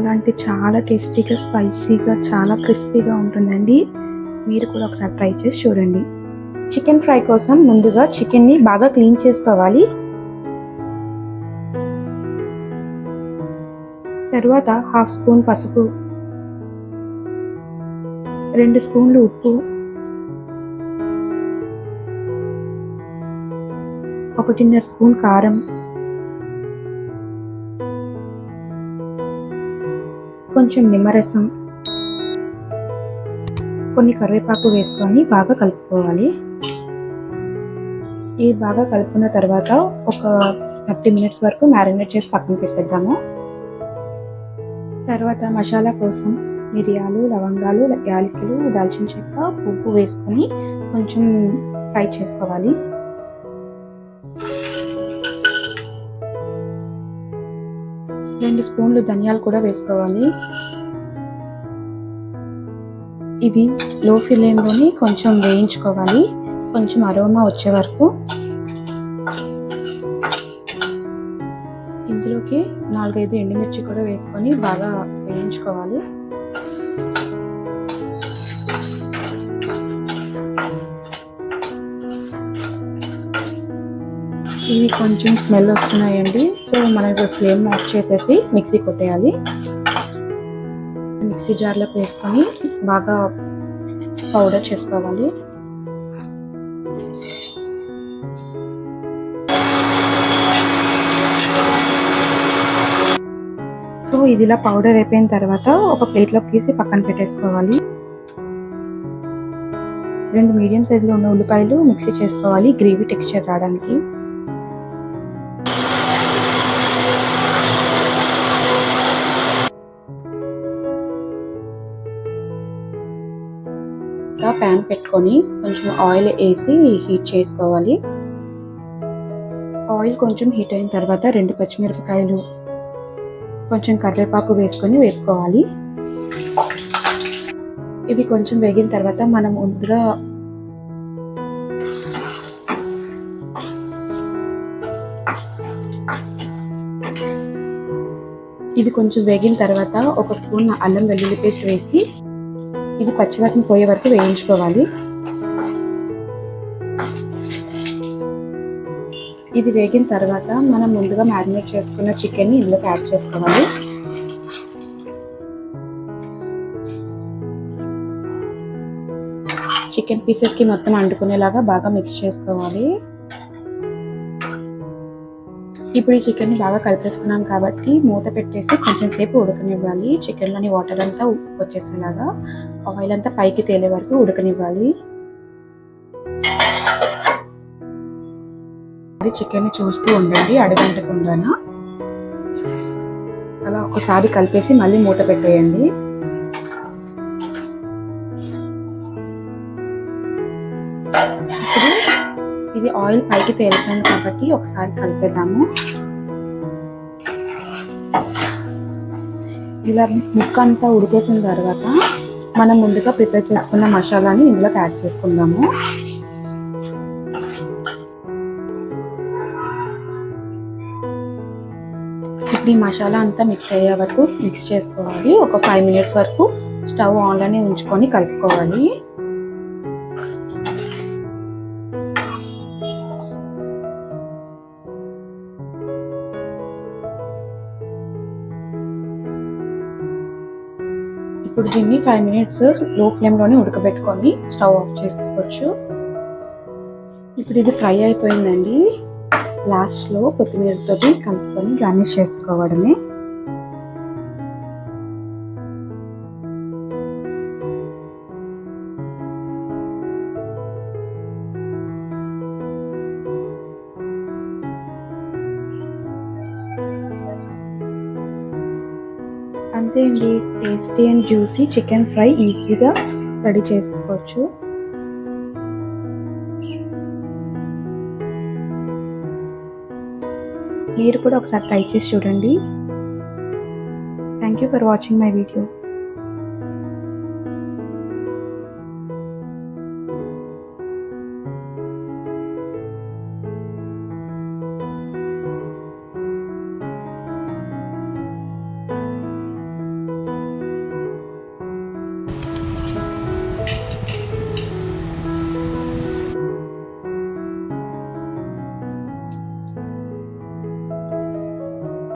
అలాంటి చాలా టేస్టీగా స్పైసీగా చాలా క్రిస్పీగా ఉంటుందండి. మీరు కూడా ఒకసారి ట్రై చేసి చూడండి. చికెన్ ఫ్రై కోసం ముందుగా చికెన్ని బాగా క్లీన్ చేసుకోవాలి. తర్వాత హాఫ్ స్పూన్ పసుపు రెండు స్పూన్లు ఉప్పు ఒకటిన్నర స్పూన్ కారం కొంచెం నిమ్మరసం కొన్ని కరివేపాకు వేసుకొని బాగా కలుపుకోవాలి. ఇది బాగా కలుపుకున్న తర్వాత ఒక థర్టీ మినిట్స్ వరకు మ్యారినేట్ చేసి పక్కన పెట్టేద్దాము. తర్వాత మసాలా కోసం మిరియాలు లవంగాలు యాలకులు దాల్చిన చెక్క పువ్వు వేసుకొని కొంచెం ఫ్రై చేసుకోవాలి. రెండు స్పూన్లు ధనియాలు కూడా వేసుకోవాలి. ఇవి లో ఫ్లేమ్లోని కొంచెం వేయించుకోవాలి. కొంచెం అరోమా వచ్చే వరకు. ఇందులోకి నాలుగైదు ఎండుమిర్చి కూడా వేసుకొని బాగా వేయించుకోవాలి. ఇవి కొంచెం స్మెల్ వస్తున్నాయండి. సో మనం ఇప్పుడు ఫ్లేమ్ ఆఫ్ చేసేసి మిక్సీ కొట్టేయాలి. మిక్సీ జార్లోకి వేసుకొని బాగా పౌడర్ చేసుకోవాలి. సో ఇది ఇలా పౌడర్ అయిపోయిన తర్వాత ఒక ప్లేట్లోకి తీసి పక్కన పెట్టేసుకోవాలి. రెండు మీడియం సైజులో ఉన్న ఉల్లిపాయలు మిక్సీ చేసుకోవాలి. గ్రేవీ టెక్స్చర్ రావడానికి. పెట్టుకొని కొంచెం ఆయిల్ వేసి హీట్ చేసుకోవాలి. ఆయిల్ కొంచెం హీట్ అయిన తర్వాత రెండు పచ్చిమిరపకాయలు కొంచెం కరివేపాకు వేసుకొని వేసుకోవాలి ఇవి కొంచెం వేగిన తర్వాత మనం ముందుగా ఇది కొంచెం వేగిన తర్వాత ఒక స్పూన్ అల్లం వెల్లుల్లి పేస్ట్ వేసి ఇది పచ్చివాసన పోయే వరకు వేయించుకోవాలి. ఇది వేగిన తర్వాత మనం ముందుగా మ్యారినేట్ చేసుకున్న చికెన్ని ఇందులోకి యాడ్ చేసుకోవాలి. చికెన్ పీసెస్కి మొత్తం అంటుకునేలాగా బాగా మిక్స్ చేసుకోవాలి. ఇప్పుడు ఈ చికెన్ని బాగా కలిపేసుకున్నాం కాబట్టి మూత పెట్టేసి కొంచెం సేపు ఉడకనివ్వాలి. చికెన్లోని వాటర్ అంతా వచ్చేసేలాగా ఆయిల్ అంతా పైకి తేలే వరకు ఉడకనివ్వాలి. చికెన్ని చూస్తూ ఉండండి అడగంటకుండానా అలా ఒకసారి కలిపేసి మళ్ళీ మూత పెట్టేయండి. ఆయిల్ పైకి తేలిపోయింది కాబట్టి ఒకసారి కలిపేద్దాము. ఇలా ముక్క అంతా ఉడికేసిన తర్వాత మనం ముందుగా ప్రిపేర్ చేసుకున్న మసాలాని ఇందులోకి యాడ్ చేసుకుందాము. ఇప్పుడు ఈ మసాలా అంతా మిక్స్ అయ్యే వరకు మిక్స్ చేసుకోవాలి. ఒక ఫైవ్ మినిట్స్ వరకు స్టవ్ ఆన్లోనే ఉంచుకొని కలుపుకోవాలి. ఇప్పుడు దీన్ని ఫైవ్ మినిట్స్లో ఫ్లేమ్లోనే ఉడకబెట్టుకొని స్టవ్ ఆఫ్ చేసుకోవచ్చు. ఇప్పుడు ఇది ఫ్రై అయిపోయిందండి. లాస్ట్లో కొత్తిమీరతో కలుపుకొని గార్నిష్ చేసుకోవడమే. అంతే అండి tasty and juicy chicken fry ఈజీగా రెడీ చేసుకోవచ్చు. మీరు కూడా ఒకసారి ట్రై చేసి చూడండి. Thank you for watching my video